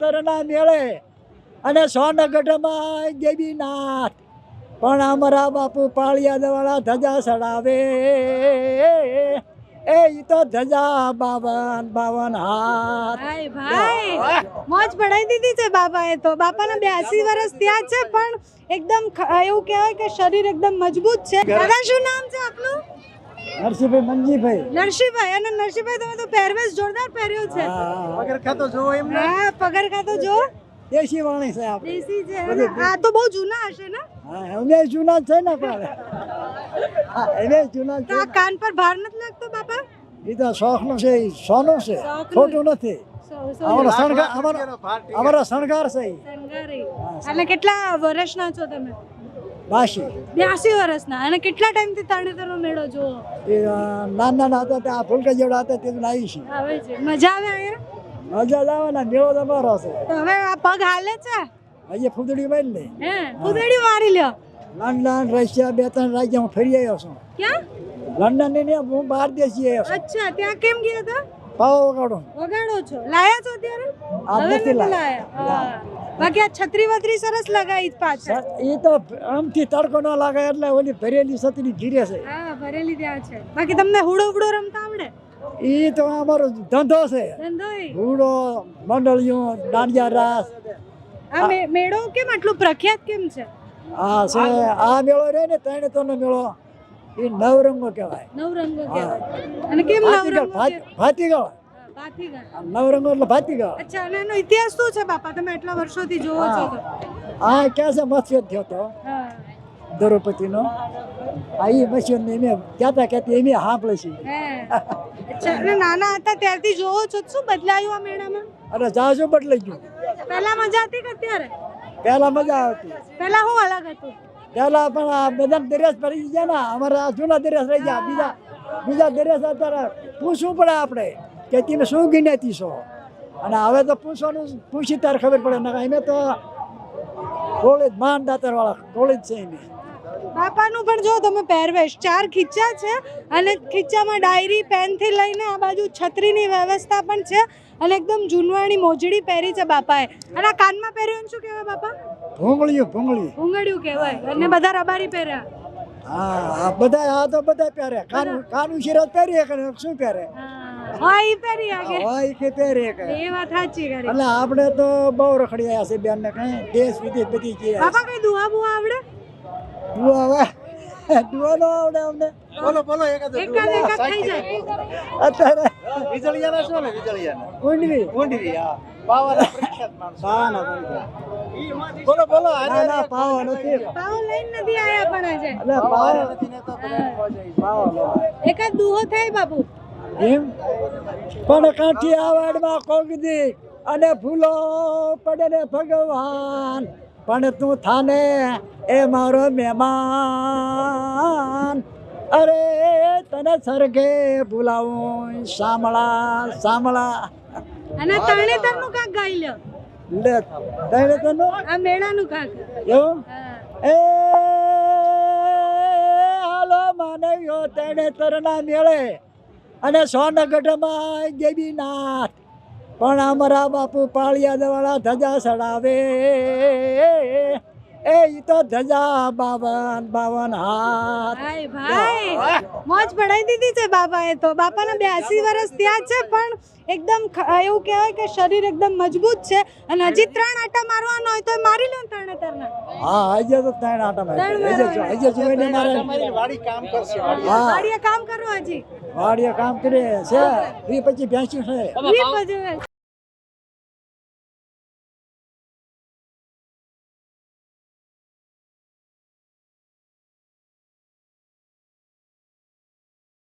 તરણા મેળે. અને સોનગઢમાં દેવીનાથ. પણ અમારા બાપુ પાળિયા દવાળા ધજા સડાવે. એ ઈ તો ધજા બાવન બાવન હાથ. ભાઈ ભાઈ મોજ પડાઈ દીધી છે બાપાએ તો. બાપાના બ્યાસી વર્ષ ત્યાં છે પણ એકદમ એવું કહેવાય કે શરીર એકદમ મજબૂત છે. દાદા શું નામ છે આપનું? નરસિંહભાઈ મંજીભાઈ. નરસિંહભાઈ અને નરસિંહભાઈ તમે તો પહેરવેશ જોરદાર પહેર્યો છે. પગરખા તો જો એમ હા પગરખા તો જો દેશી વાણી છે આપણે. દેશી છે આ તો બહુ જૂના હશે ને? હા અમે જૂના છે ને પણ. હા અમે જૂના છે આ કાન પર ભાર નથી લાગતો બાપા? એ તો શોખનું છે સોનો છે. ખોટું નથી. અમારો શણગાર અમારો શણગાર છે એટલે કેટલા વર્ષના છો તમે? બાસી. બ્યાસી વર્ષના. અને કેટલા ટાઈમથી તરણેતરનો મેળો જુઓ? એ નાના નાના હતા ત્યાં ફૂલકા જેવડા હતા તે આવી છે આવે છે. મજા આવે અહીંયા? મજા આવે ને મેળો તમારો છે. હવે આ પગ હાલે છે? હજી ફૂદડી મારી લે. હે ફૂદડી મારી લ્યો. લંડન રશિયા બે ત્રણ રાજ્ય હું ફરી આવ્યો છું. ક્યાં? લંડનની હું બહાર દેશ આવ્યો છું. અચ્છા ત્યાં કેમ ગયા હતા પાવો વગાડો. વગાડો છો? લાયા છો અત્યારે? આ નથી લાયા. હા. બાકી આ છત્રી વત્રી સરસ લગાવી પાછળ. એ તો આમથી તડકો ન લાગે એટલે ઓલી ભરેલી છત્રી ઘીરે છે. હા ભરેલી ત્યાં છે. બાકી તમને હુડો હુડો રમતા આવડે? એ તો અમારો ધંધો છે. ધંધો હુડો ઘૂડો મંડળીઓ દાંડિયા રાસ. આ મેળો કેમ આટલું પ્રખ્યાત કેમ છે? આ છે આ મેળો રહે ને ત્રણે ત્રણ મેળો. એ નવરંગો કહેવાય. નવરંગો કહેવાય. અને કેમ નવરંગો ભાતી હા, ભાતીગળ. નવરંગો એટલે ભાતીગળ અચ્છા અને એનો ઇતિહાસ શું છે બાપા? તમે એટલા વર્ષોથી જોવો છો તો. આ ક્યાં છે? મત્સ્ય થયો હા. દ્રૌપદીનો. આ એ મત્સ્ય ને મેં કહેતા કહેતી એમ સાંભળે છે. અચ્છા અને નાના હતા ત્યારથી જોવો છો તો શું બદલાયું આ મેળામાં? અને જાજુ બદલાઈ ગયું. પહેલા મજા હતી કે અત્યારે? પહેલા મજા આવતી. પહેલા શું અલગ હતું? પહેલા પણ આ બધા દરિયાસ પડી ગયા ને. અમારા જૂના દરિયાસ રહી ગયા. બીજા બીજા દરિયાસ અત્યારે પૂછવું પડે આપણે. કે તમે શું ગિનેતી છો? અને હવે તો પૂછવાનું પૂછી ત્યારે ખબર પડે. અમે તો કોલેજ માન દાતર વાળા કોલેજ છે એને. બાપાનું પણ જો તમે પહેરવેશ ચાર ખીચા છે અને ખીચામાં ડાયરી પેનથી લઈને આ બાજુ છત્રીની વ્યવસ્થા પણ છે અને એકદમ જૂનવાણી મોજડી પહેરી છે બાપાએ. અને આ કાનમાં પહેર્યું શું કહેવાય બાપા? ભૂંગળીયું ભૂંગળી. ભૂંગળિયું કહેવાય. અને બધા રબારી પહેર્યા. હા બધા આ તો બધા? પહેરે કાનું કાનું શિરત પહેરીએ શું પહેરે? હા. ઈ પહેરી આગે. હોય કે પહેરે કે એ વાત સાચી કરી. એટલે આપણે તો બહુ રખડી આયા છે બેન ને કઈ. દેશ વિદેશ બધી ગયા બાપા કઈ દુઆ બુઆ આવડે? દુઆ આવે? દુઆ નો આવડે અમને. બોલો બોલો એકાદ એકાદ એકાદ થઈ જાય. અત્યારે વિજળિયાના શું ને વિજળિયાના? ઊંડવી. ઊંડવી હા. પાવાના પ્રખ્યાત માણસો. પાવાના પંખા. બોલો બોલો ના ના પાવો નથી. પાવ લઈને નથી આયા પણ આજે. એટલે પાવો નથી ને તો બધા ખોજાય છે. એકાદ દુહો થાય બાપુ. એમ? પણ કાઠિયાવાડમાં આવાડમાં કોક દી અને ફૂલો પડે ને ભગવાન. પણ તું થાને એ મારો મહેમાન. અરે તને સરગે બોલાવું સાંભળા સાંભળા અને તણે નું કાક ગાઈ લ્યો. લે તણે તનો આ મેળાનું કાક. એવું? એ હાલો માનવ્યો તણે તરના મેળે. અને સોનગઢમાં દેવીનાથ. પણ અમારા બાપુ પાળિયા દવાળા ધજા સડાવે. એ ઈ તો ધજા બાવન બાવન હાથ. ભાઈ ભાઈ મોજ પડાઈ દીધી છે બાપાએ તો. બાપાના બ્યાસી વર્ષ ત્યાં છે પણ એકદમ એવું કહેવાય કે શરીર એકદમ મજબૂત છે અને હજી ત્રણ આટા મારવાનો હોય તો મારી લો ત્રણે ત્રણ હા હજે તો ત્રણ આટા મારે. હજે જોઈને મારે. વાડી કામ કરશે વાડીએ કામ કરો હજી. વાડીએ કામ કરે છે. એ પછી ભેંસી છે